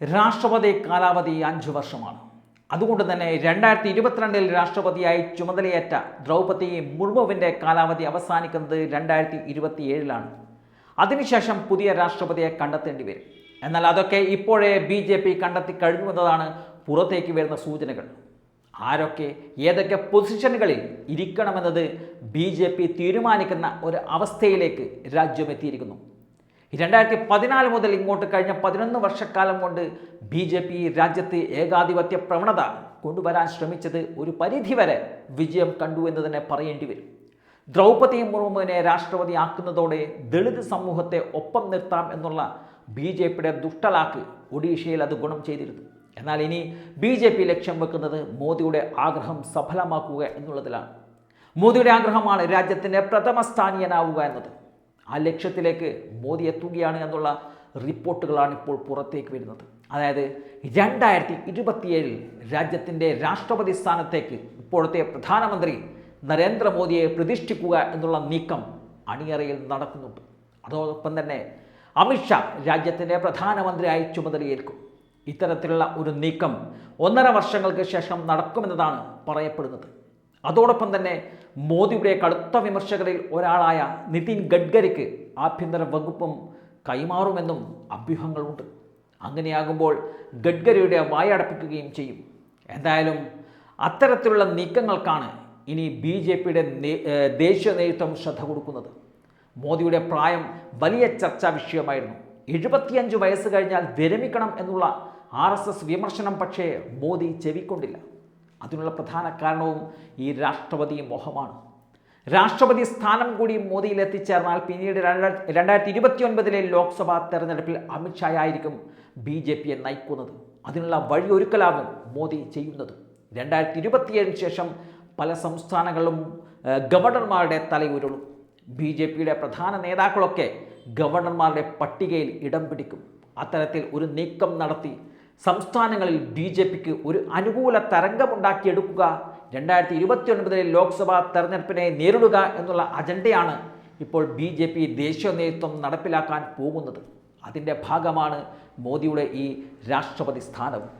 രാഷ്ട്രപതി കാലാവധി അഞ്ചു വർഷമാണ്. അതുകൊണ്ട് തന്നെ രണ്ടായിരത്തി ഇരുപത്തിരണ്ടിൽ രാഷ്ട്രപതിയായി ചുമതലയേറ്റ ദ്രൗപദി മുർമുവിന്റെ കാലാവധി അവസാനിക്കുന്നത് രണ്ടായിരത്തി ഇരുപത്തിയേഴിലാണ് അതിനുശേഷം പുതിയ രാഷ്ട്രപതിയെ കണ്ടെത്തേണ്ടി വരും. എന്നാൽ അതൊക്കെ ഇപ്പോഴേ ബി ജെ പി കണ്ടെത്തി കഴിഞ്ഞുവെന്നതാണ് പുറത്തേക്ക് വരുന്ന സൂചനകൾ. ആരൊക്കെ ഏതൊക്കെ പൊസിഷനുകളിൽ ഇരിക്കണമെന്നത് ബി ജെ പി തീരുമാനിക്കുന്ന ഒരു അവസ്ഥയിലേക്ക് രാജ്യം എത്തിയിരിക്കുന്നു. രണ്ടായിരത്തി പതിനാല് മുതൽ ഇങ്ങോട്ട് കഴിഞ്ഞ പതിനൊന്ന് വർഷക്കാലം കൊണ്ട് ബി ജെ പി രാജ്യത്ത് ഏകാധിപത്യ പ്രവണത കൊണ്ടുവരാൻ ശ്രമിച്ചത് ഒരു പരിധിവരെ വിജയം കണ്ടു എന്ന് തന്നെ പറയേണ്ടി വരും. ദ്രൗപദി മുർമുവിനെ രാഷ്ട്രപതി ആക്കുന്നതോടെ ദളിത് സമൂഹത്തെ ഒപ്പം നിർത്താം എന്നുള്ള ബി ജെ പിയുടെ ദുഷ്ടലാക്ക് ഒഡീഷയിൽ അത് ഗുണം ചെയ്തിരുന്നു. എന്നാൽ ഇനി ബി ജെ പി ലക്ഷ്യം വെക്കുന്നത് മോദിയുടെ ആഗ്രഹം സഫലമാക്കുക എന്നുള്ളതിലാണ്. മോദിയുടെ ആഗ്രഹമാണ് രാജ്യത്തിന്റെ പ്രഥമ സ്ഥാനീയനാവുക എന്നത്. ആ ലക്ഷ്യത്തിലേക്ക് മോദി എത്തുകയാണ് എന്നുള്ള റിപ്പോർട്ടുകളാണ് ഇപ്പോൾ പുറത്തേക്ക് വരുന്നത്. അതായത് രണ്ടായിരത്തി ഇരുപത്തിയേഴിൽ രാജ്യത്തിന്റെ രാഷ്ട്രപതി സ്ഥാനത്തേക്ക് ഇപ്പോഴത്തെ പ്രധാനമന്ത്രി നരേന്ദ്രമോദിയെ പ്രതിഷ്ഠിക്കുക എന്നുള്ള നീക്കം അണിയറയിൽ നടക്കുന്നുണ്ട്. അതോടൊപ്പം തന്നെ അമിത്ഷാ രാജ്യത്തിന്റെ പ്രധാനമന്ത്രിയായി ചുമതലയേൽക്കും. ഇത്തരത്തിലുള്ള ഒരു നീക്കം ഒന്നര വർഷങ്ങൾക്ക് ശേഷം നടക്കുമെന്നതാണ് പറയപ്പെടുന്നത്. അതോടൊപ്പം തന്നെ മോദിയുടെ കടുത്ത വിമർശകരിൽ ഒരാളായ നിതിൻ ഗഡ്കരിക്ക് ആഭ്യന്തര വകുപ്പും കൈമാറുമെന്നും അഭ്യൂഹങ്ങളുണ്ട്. അങ്ങനെയാകുമ്പോൾ ഗഡ്കരിയുടെ വായടപ്പിക്കുകയും ചെയ്യും. എന്തായാലും അത്തരത്തിലുള്ള നീക്കങ്ങൾക്കാണ് ഇനി ബി ജെ പിയുടെ ദേശീയ നേതൃത്വം ശ്രദ്ധ കൊടുക്കുന്നത്. മോദിയുടെ പ്രായം വലിയ ചർച്ചാ വിഷയമായിരുന്നു. എഴുപത്തിയഞ്ച് വയസ്സ് കഴിഞ്ഞാൽ വിരമിക്കണം എന്നുള്ള ആർ എസ് എസ് വിമർശനം പക്ഷേ മോദി ചെവിക്കൊണ്ടില്ല. അതിനുള്ള പ്രധാന കാരണവും ഈ രാഷ്ട്രപതി മോഹമാണ്. രാഷ്ട്രപതി സ്ഥാനം കൂടി മോദിയിൽ എത്തിച്ചേർന്നാൽ പിന്നീട് രണ്ടായിരത്തി രണ്ടായിരത്തി ഇരുപത്തി ഒൻപതിലെ ലോക്സഭാ തെരഞ്ഞെടുപ്പിൽ അമിത്ഷായായിരിക്കും ബി ജെ പിയെ നയിക്കുന്നത്. അതിനുള്ള വഴിയൊരുക്കലാകും മോദി ചെയ്യുന്നത്. രണ്ടായിരത്തി ഇരുപത്തിയേഴിന് ശേഷം പല സംസ്ഥാനങ്ങളിലും ഗവർണർമാരുടെ തലയുരുളും ബി ജെ പിയുടെ പ്രധാന നേതാക്കളൊക്കെ ഗവർണർമാരുടെ പട്ടികയിൽ ഇടം പിടിക്കും. അത്തരത്തിൽ ഒരു നീക്കം നടത്തി സംസ്ഥാനങ്ങളിൽ ബി ജെ പിക്ക് ഒരു അനുകൂല തരംഗമുണ്ടാക്കിയെടുക്കുക. രണ്ടായിരത്തി ഇരുപത്തി ഒൻപതിലെ ലോക്സഭാ തെരഞ്ഞെടുപ്പിനെ നേരിടുക എന്നുള്ള അജണ്ടയാണ് ഇപ്പോൾ ബി ജെ പി ദേശീയ നേതൃത്വം നടപ്പിലാക്കാൻ പോകുന്നത്. അതിന്റെ ഭാഗമാണ് മോദിയുടെ ഈ രാഷ്ട്രപതി സ്ഥാനവും